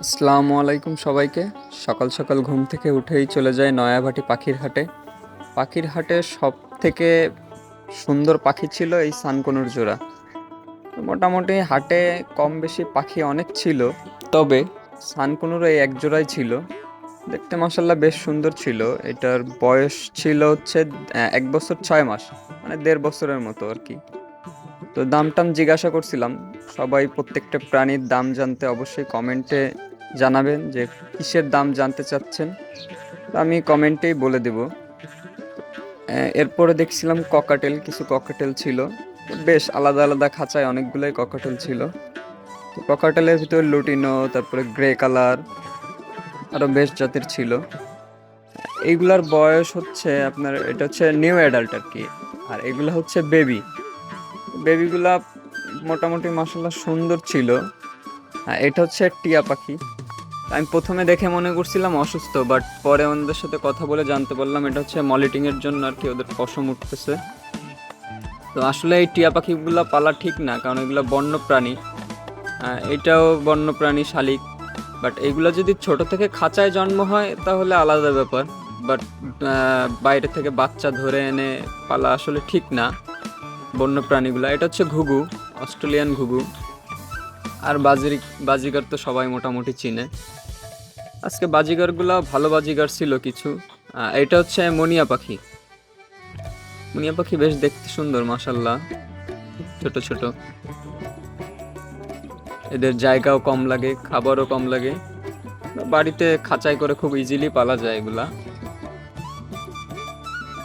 আসসালামু আলাইকুম সবাইকে। সকাল সকাল ঘুম থেকে উঠেই চলে যায় নয়াভাটি পাখির হাটে। পাখির হাটে সব থেকে সুন্দর পাখি ছিল এই সানকনুর জোড়া। মোটামুটি হাটে কম বেশি পাখি অনেক ছিল, তবে সানকনুর এই এক জোড়াই ছিল। দেখতে মশাল্লা বেশ সুন্দর ছিল। এটার বয়স ছিল হচ্ছে এক বছর ছয় মাস মানে দেড় বছরের মতো আর কি। তো দাম টাম জিজ্ঞাসা করছিলাম। সবাই প্রত্যেকটা প্রাণীর দাম জানতে অবশ্যই কমেন্টে জানাবেন যে কিসের দাম জানতে চাচ্ছেন। আমি কমেন্টেই বলে দেব। এরপরে দেখছিলাম ককাটেল, কিছু ককাটেল ছিল। বেশ আলাদা আলাদা খাঁচায় অনেকগুলোই ককাটেল ছিল। তো ককাটেলের ভিতরে লুটিনো, তারপরে গ্রে কালার আরও বেশ জাতের ছিল। এইগুলার বয়স হচ্ছে আপনার, এটা হচ্ছে নিউ অ্যাডাল্ট আর কি। আর এগুলো হচ্ছে বেবি। বেবিগুলা মোটামুটি মাসাল্লাহ সুন্দর ছিল। আর এটা হচ্ছে টিয়া পাখি। আমি প্রথমে দেখে মনে করছিলাম অসুস্থ বাট পরে ওদের সাথে কথা বলে জানতে পারলাম এটা হচ্ছে মলিটিং এর জন্য আর কি ওদের পশম উঠতেছে। তো আসলে এই টিয়া পাখিগুলো পালা ঠিক না, কারণ এগুলো বন্য প্রাণী এটাও বন্য প্রাণী শালিক বাট এগুলো যদি ছোট থেকে খাঁচায় জন্ম হয় তাহলে আলাদা ব্যাপার বাট বাইরে থেকে বাচ্চা ধরে এনে পালা আসলে ঠিক না। বন্য প্রাণীগুলো এটা হচ্ছে ঘুঘু, অস্ট্রেলিয়ান ঘুঘু। আর বাজির, বাজিগার তো সবাই মোটামুটি চিনে। আজকে বাজিগারগুলো ভালো বাজিগার ছিল কিছু। এটা হচ্ছে মনিয়া পাখি। মনিয়া পাখি বেশ দেখতে সুন্দর মাসাল্লাহ ছোট ছোট। এদের জায়গাও কম লাগে, খাবারও কম লাগে। বাড়িতে খাঁচাই করে খুব ইজিলি পালা যায় এগুলা।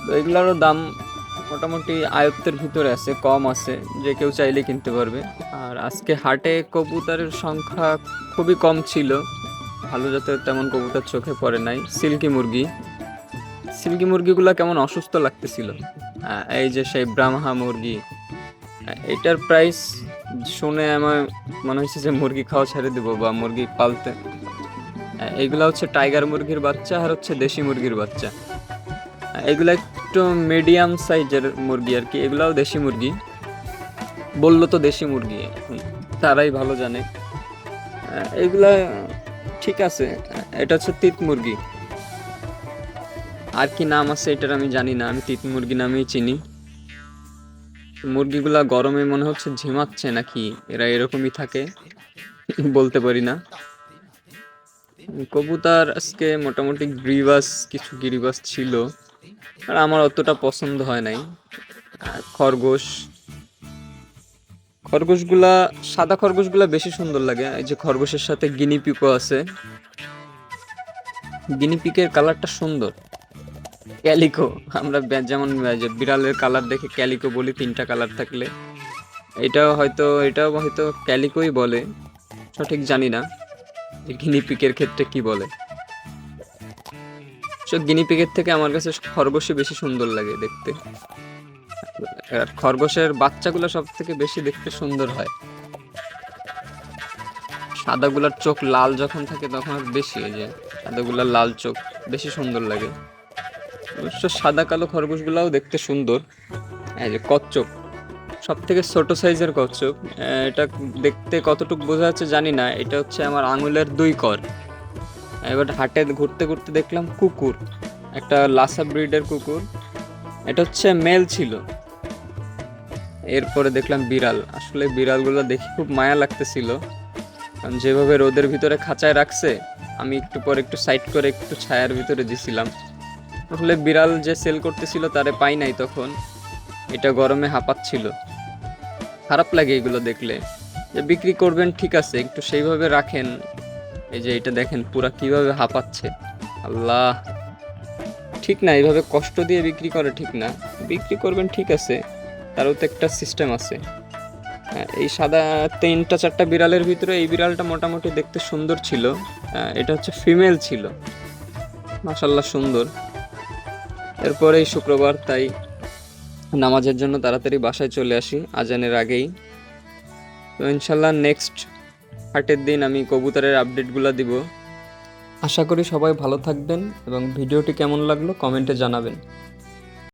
তো এগুলারও দাম মোটামুটি আয়ত্তের ভিতরে আছে কম আছে যে কেউ চাইলে কিনতে পারবে। আর আজকে হাটে কবুতরের সংখ্যা খুবই কম ছিল। ভালো জাতের তেমন কবুতর চোখে পড়ে নাই। সিল্কি মুরগি। সিল্কি মুরগিগুলো কেমন অসুস্থ লাগতেছিল। এই যে সেই ব্রাহ্মা মুরগি। এটার প্রাইস শুনে আমার মনে হয়েছে যে মুরগি খাওয়া ছেড়ে দেবো বা মুরগি পালতে। আহ, এইগুলা হচ্ছে টাইগার মুরগির বাচ্চা আর হচ্ছে দেশি মুরগির বাচ্চা। এগুলো একটু মিডিয়াম সাইজের মুরগি আর কি। এগুলাও দেশি মুরগি। বলল তো দেশি মুরগি তারাই ভালো জানে। এগুলা ঠিক আছে, এটা হচ্ছে তিত মুরগি। আর কি নাম আছে এটার আমি জানি না, আমি তিত মুরগি নামেই চিনি। মুরগিগুলা গরমে মনে হচ্ছে ঝিমাচ্ছে নাকি, এরা এরকমই থাকে, বলতে পারি না। কবুতার আজকে মোটামুটি গ্রিবাস, কিছু গিরিবাস ছিল। আর আমার অতটা পছন্দ হয় নাই। খরগোশ। খরগোশগুলা, সাদা খরগোশগুলা বেশি সুন্দর লাগে। এই যে খরগোশের সাথে গিনি পিকও আছে। গিনি পিকের কালারটা সুন্দর। ক্যালিকো আমরা যেমন বিড়ালের কালার দেখে ক্যালিকো বলি, তিনটা কালার থাকলে। এটাও হয়তো এটাও হয়তো ক্যালিকোই বলে। সঠিক জানি না। গিনি পিকের ক্ষেত্রে কি বলে? সো গিনি পিকের থেকে আমার কাছে খরগোশই বেশি সুন্দর লাগে দেখতে। আর খরগোশের বাচ্চাগুলো সব থেকে বেশি দেখতে সুন্দর হয়। সাদাগুলার চোখ লাল যখন থাকে তখন আর বেশি এই যে সাদাগুলার লাল চোখ বেশি সুন্দর লাগে। অবশ্য সাদা কালো খরগোশগুলাও দেখতে সুন্দর। এই যে কচ্ছপ সব থেকে ছোটো সাইজের কচ্ছপ এটা দেখতে কতটুকু বোঝা যাচ্ছে জানি না। এটা হচ্ছে আমার আঙুলের দুই কর। এবার হাটে ঘুরতে ঘুরতে দেখলাম কুকুর, একটা লাসা ব্রিডের কুকুর। এটা হচ্ছে মেল ছিল। এরপরে দেখলাম বিড়াল। আসলে বিড়ালগুলো দেখে খুব মায়া লাগতেছিল। কারণ যেভাবে রোদের ভিতরে খাঁচায় রাখছে, আমি একটু পর একটু সাইড করে একটু ছায়ার ভিতরে দিছিলাম। আসলে বিড়াল যে সেল করতেছিল তারে পাই নাই তখন। এটা গরমে হাঁপাচ্ছিল। খারাপ লাগে এগুলো দেখলে। যে বিক্রি করবেন ঠিক আছে, একটু সেইভাবে রাখেন। এই যে এটা দেখেন পুরা কীভাবে হাঁপাচ্ছে। আল্লাহ। ঠিক না এইভাবে কষ্ট দিয়ে বিক্রি করে ঠিক না। বিক্রি করবেন ঠিক আছে। তারও তো একটা সিস্টেম আছে। হ্যাঁ, এই সাদা তিনটা চারটা বিড়ালের ভিতরে এই বিড়ালটা মোটামুটি দেখতে সুন্দর ছিল। এটা হচ্ছে ফিমেল ছিল। মাসাল্লাহ সুন্দর। এরপরে এই শুক্রবার তাই নামাজের জন্য তাড়াতাড়ি বাসায় চলে আসি আজানের আগেই। তো ইনশাল্লাহ নেক্সট হাটের দিন আমি কবুতরের আপডেটগুলো দিব। আশা করি সবাই ভালো থাকবেন এবং ভিডিওটি কেমন লাগল কমেন্টে জানাবেন।